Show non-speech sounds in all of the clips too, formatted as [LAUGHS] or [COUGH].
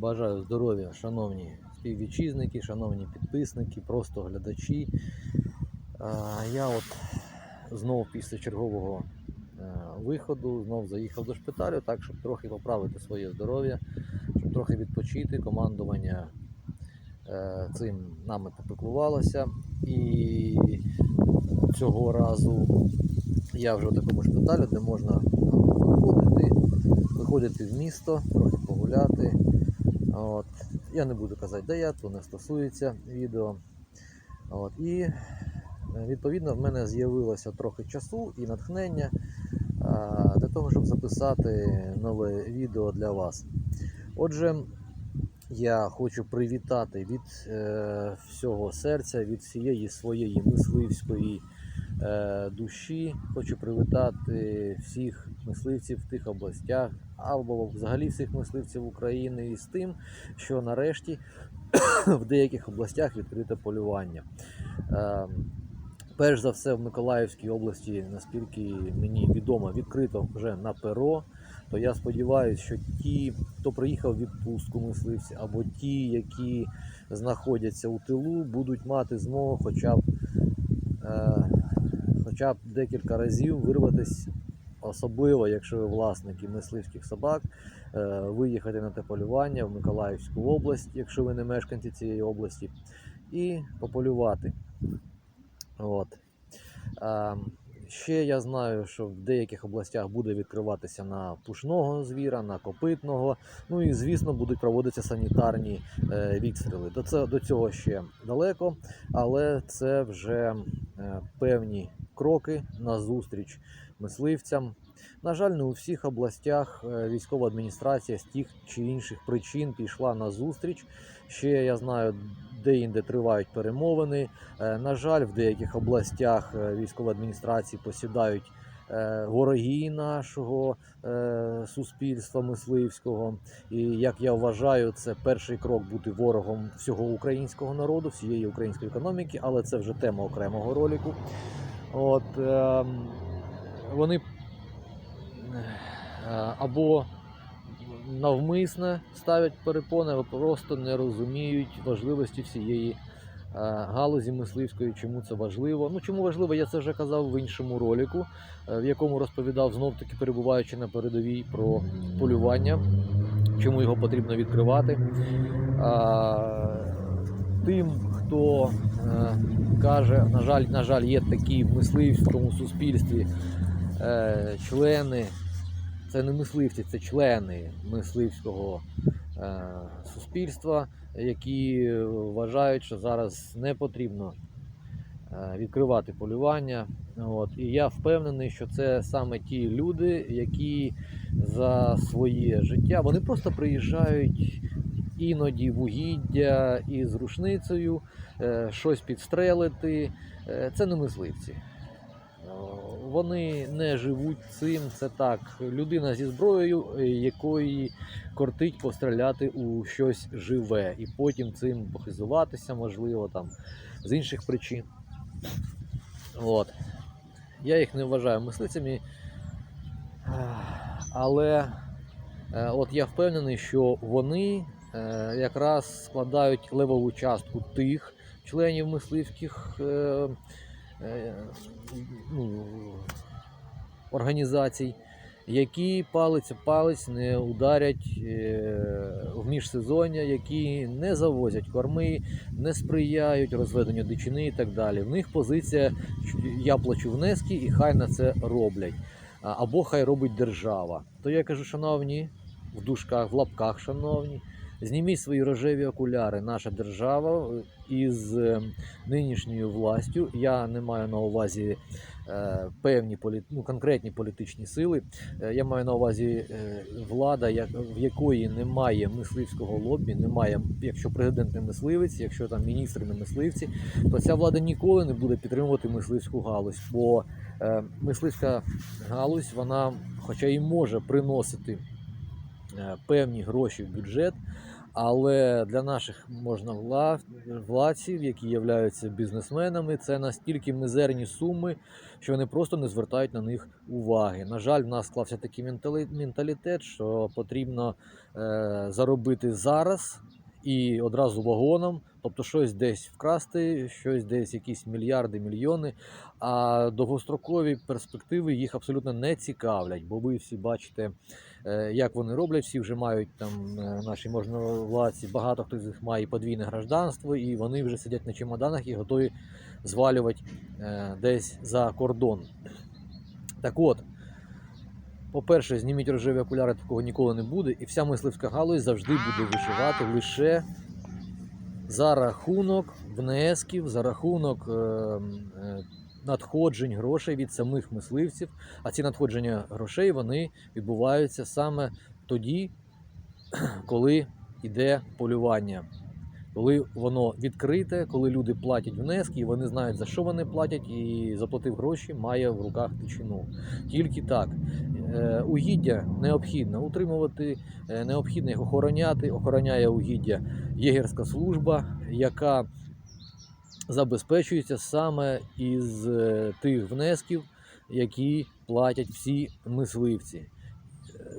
Бажаю здоров'я, шановні співвітчизники, шановні підписники, просто глядачі. Я от знов після чергового е, виходу знов заїхав до шпиталю, так, щоб трохи поправити своє здоров'я, щоб трохи відпочити. Командування е, цим нами попіклувалося. І цього разу я вже в такому шпиталі, де можна виходити, виходити в місто, трохи погуляти. От. Я не буду казати, де я, то не стосується відео. От. І е, відповідно в мене з'явилося трохи часу і натхнення для того, щоб записати нове відео для вас. Отже, я хочу привітати від е, всього серця, від всієї своєї мисливської е, душі. Хочу привітати всіх мисливців в тих областях, або взагалі всіх мисливців України із тим, що нарешті [COUGHS] в деяких областях відкрите полювання. Е, Перш за все в Миколаївській області, наскільки мені відомо, відкрито вже на перо. То я сподіваюся, що ті, хто приїхав в відпустку мисливці, або ті, які знаходяться у тилу, будуть мати змогу хоча б, е, хоча б декілька разів вирватися, особливо, якщо ви власники мисливських собак, е, виїхати на те полювання в Миколаївську область, якщо ви не мешканці цієї області, і пополювати. От. Ще я знаю, що в деяких областях буде відкриватися на пушного звіра, на копитного. Ну і звісно будуть проводитися санітарні е, відстріли. До, це, до цього ще далеко, але це вже е, певні кроки на зустріч мисливцям. На жаль, не у всіх областях е, військова адміністрація з тих чи інших причин пішла на зустріч. Ще я знаю, де-інде тривають перемовини. Е, На жаль, в деяких областях е, військові адміністрації посідають вороги нашого суспільства мисливського. І як я вважаю, це перший крок бути ворогом всього українського народу, всієї української економіки, але це вже тема окремого ролику. От, е, вони е, або навмисне ставлять перепони, або просто не розуміють важливості всієї е, галузі мисливської, чому це важливо. Ну чому важливо, я це вже казав в іншому ролику, е, в якому розповідав знов таки перебуваючи на передовій про полювання, чому його потрібно відкривати. Тим, хто е, каже, на жаль, на жаль, є такі в мисливському суспільстві е, члени, це не мисливці, це члени мисливського е, суспільства, які вважають, що зараз не потрібно е, відкривати полювання. От. І я впевнений, що це саме ті люди, які за своє життя вони просто приїжджають іноді в угіддя із рушницею, е, щось підстрелити. Е, Це не мисливці. Вони не живуть цим. Це так, людина зі зброєю, е, якої кортить постріляти у щось живе, і потім цим похизуватися, можливо, там з інших причин. От. Я їх не вважаю мисливцями. Але е, от я впевнений, що вони е, якраз складають левову частку тих членів мисливських ну, організацій, які палець палець не ударять е, в міжсезоння, які не завозять корми, не сприяють розведенню дичини і так далі. В них позиція що я плачу внески і хай на це роблять. Або хай робить держава. То я кажу, шановні, в дужках, в лапках, шановні, зніміть свої рожеві окуляри. Наша держава е, із е, нинішньою властю. Я не маю на увазі е, певні ну, конкретні політичні сили. Я маю на увазі влада, в якої немає мисливського лобі, немає, якщо президент не мисливець, якщо там міністри не мисливці, то ця влада ніколи не буде підтримувати мисливську галузь. Бо мисливська галузь, вона, хоча і може приносити певні гроші в бюджет, Але для наших можна вла- владців, які являються бізнесменами, це настільки мізерні суми, що вони просто не звертають на них уваги. На жаль, в нас склався такий менталітет, що потрібно е, заробити зараз і одразу вагоном, тобто щось десь вкрасти, щось десь якісь мільярди, мільйони. А довгострокові перспективи їх абсолютно не цікавлять, бо ви всі бачите, е, як вони роблять. Всі вже мають там е, наші можновладці, багато хто з них має подвійне гражданство, і вони вже сидять на чемоданах і готові звалювати е, десь за кордон. Так от, по-перше, зніміть рожеві окуляри, такого ніколи не буде, і вся мисливська галузь завжди буде виживати лише за рахунок внесків, за рахунок е, е, надходжень грошей від самих мисливців. А ці надходження грошей вони відбуваються саме тоді, [CLEARS THROAT] коли йде полювання. Коли воно відкрите, коли люди платять внески, і вони знають, за що вони платять, і заплатив гроші, має в руках тичину. Тільки так. Е, Угіддя необхідно утримувати, е, необхідно їх охороняти. Охороняє угіддя єгерська служба, яка забезпечується саме із е, тих внесків, які платять всі мисливці.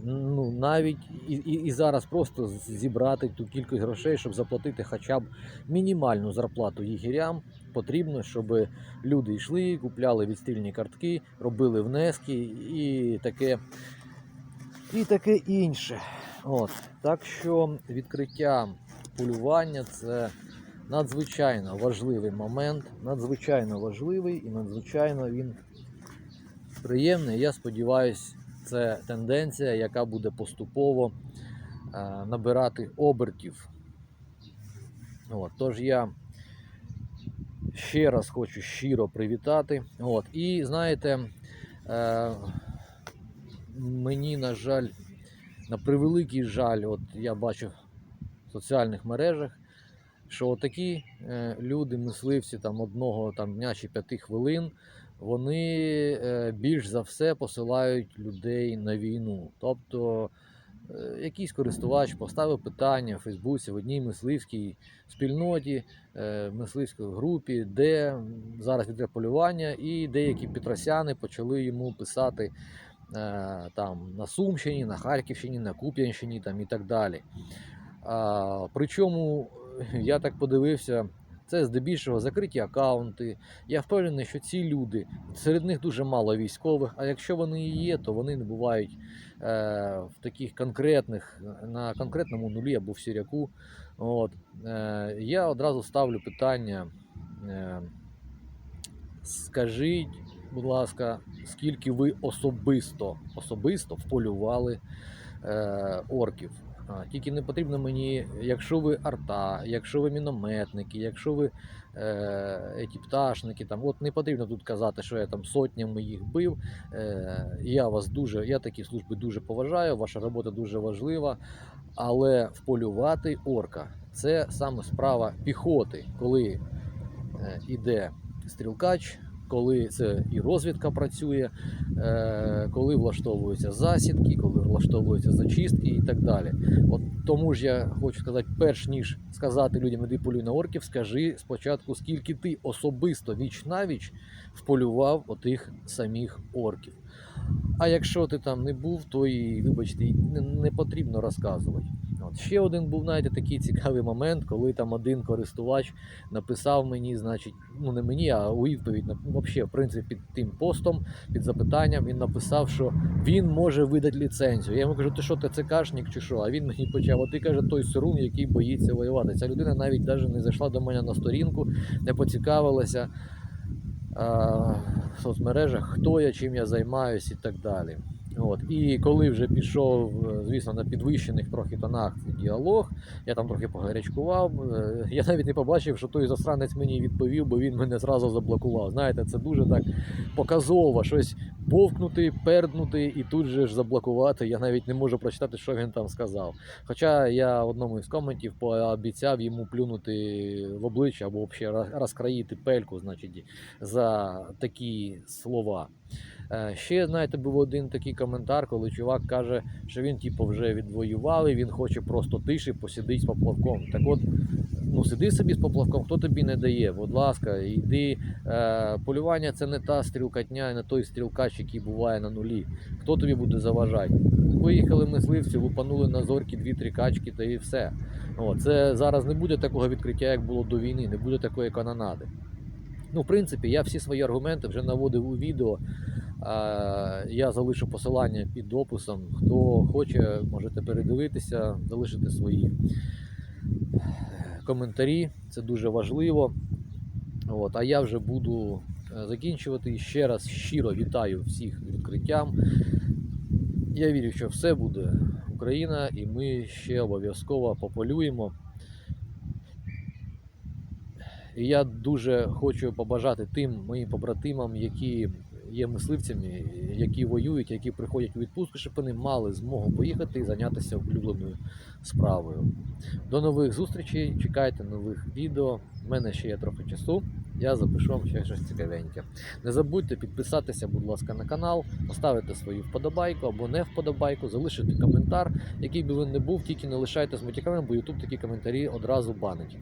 Ну, навіть і, і, і зараз просто зібрати ту кількість грошей, щоб заплатити хоча б мінімальну зарплату єгерям, потрібно, щоб люди йшли, купляли відстрільні картки, робили внески і таке, і таке інше. От. Так що відкриття полювання це надзвичайно важливий момент, надзвичайно важливий і надзвичайно він приємний. Я сподіваюся, це тенденція, яка буде поступово е, набирати обертів. От, тож я ще раз хочу щиро привітати. От, і знаєте, е, мені, на жаль, на превеликий жаль, от я бачу в соціальних мережах, що такі е, люди, мисливці там одного там, дня чи п'яти хвилин, вони е, більш за все посилають людей на війну. Тобто е, якийсь користувач поставив питання в Фейсбуці в одній мисливській спільноті, е, мисливській групі, де зараз іде полювання, і деякі петросяни почали йому писати там на Сумщині, на Харківщині, на Куп'янщині там, і так далі. Причому я так подивився, це здебільшого закриті акаунти. Я впевнений, що ці люди, серед них дуже мало військових, а якщо вони і є, то вони не бувають е, в таких конкретних, на конкретному нулі або в сіряку. От, е, я одразу ставлю питання. Е, скажіть, будь ласка, скільки ви особисто, особисто вполювали орків? Тільки не потрібно мені, якщо ви арта, якщо ви мінометники, якщо ви е, ті пташники, там, от не потрібно тут казати, що я там сотнями їх бив. Е, я вас дуже, я такі служби дуже поважаю, ваша робота дуже важлива. Але вполювати орка це саме справа піхоти, коли е, іде стрілкач, коли це і розвідка працює, е, коли влаштовуються засідки, коли влаштовуються зачистки і так далі. От тому ж я хочу сказати, перш ніж сказати людям, іди полюй на орків, скажи спочатку, скільки ти особисто віч навіч вполював отих самих орків. А якщо ти там не був, то і, вибачте, не, не потрібно розказувати. От. Ще один був, знаєте, такий цікавий момент, коли там один користувач написав мені, значить, ну не мені, а у відповідь на взагалі, в принципі, під тим постом, під запитанням, він написав, що він може видати ліцензію. Я йому кажу, ти що, ти ТЦКшник чи що? А він мені почав, а ти каже, той сирун, який боїться воювати. Ця людина навіть навіть не зайшла до мене на сторінку, не поцікавилася а, в соцмережах, хто я, чим я займаюся і так далі. От. І коли вже пішов, е, звісно, на підвищених трохи тонах діалог, я там трохи погарячкував. е, [LAUGHS] Я навіть не побачив, що той засранець мені відповів, бо він мене зразу заблокував. Знаєте, це дуже так показово, щось бовкнути, перднути і тут же ж заблокувати. Я навіть не можу прочитати, що він там сказав. Хоча я в одному із коментів пообіцяв йому плюнути в обличчя або взагалі розкраїти пельку, значить, за такі слова. Е, Ще, знаєте, був один такий коментар, коли чувак каже, що він типу, вже відвоював і він хоче просто тиші посидить з поплавком. Так от, ну сиди собі з поплавком, хто тобі не дає, будь ласка, йди. Е, полювання це не та стрілкатня, не той стрілкач, який буває на нулі. Хто тобі буде заважати? Виїхали мисливці, лупанули на зорки дві-три качки та і все. О, це зараз не буде такого відкриття, як було до війни, не буде такої канонади. Ну, в принципі, я всі свої аргументи вже наводив у відео. Я залишу посилання під описом. Хто хоче, можете передивитися, залишити свої коментарі. Це дуже важливо. От, а я вже буду е, закінчувати. Ще раз щиро вітаю всіх відкриттям. Я вірю, що все буде Україна, і ми ще обов'язково пополюємо. І я дуже хочу побажати тим моїм побратимам, які є мисливцями, які воюють, які приходять у відпустку, щоб вони мали змогу поїхати і зайнятися улюбленою справою. До нових зустрічей, чекайте нових відео. У мене ще є трохи часу. Я запишу вам ще щось цікавеньке. Не забудьте підписатися, будь ласка, на канал, поставити свою вподобайку або не вподобайку, залишити коментар, який би він не був, тільки не лишайте з матюками, бо YouTube такі коментарі одразу банить.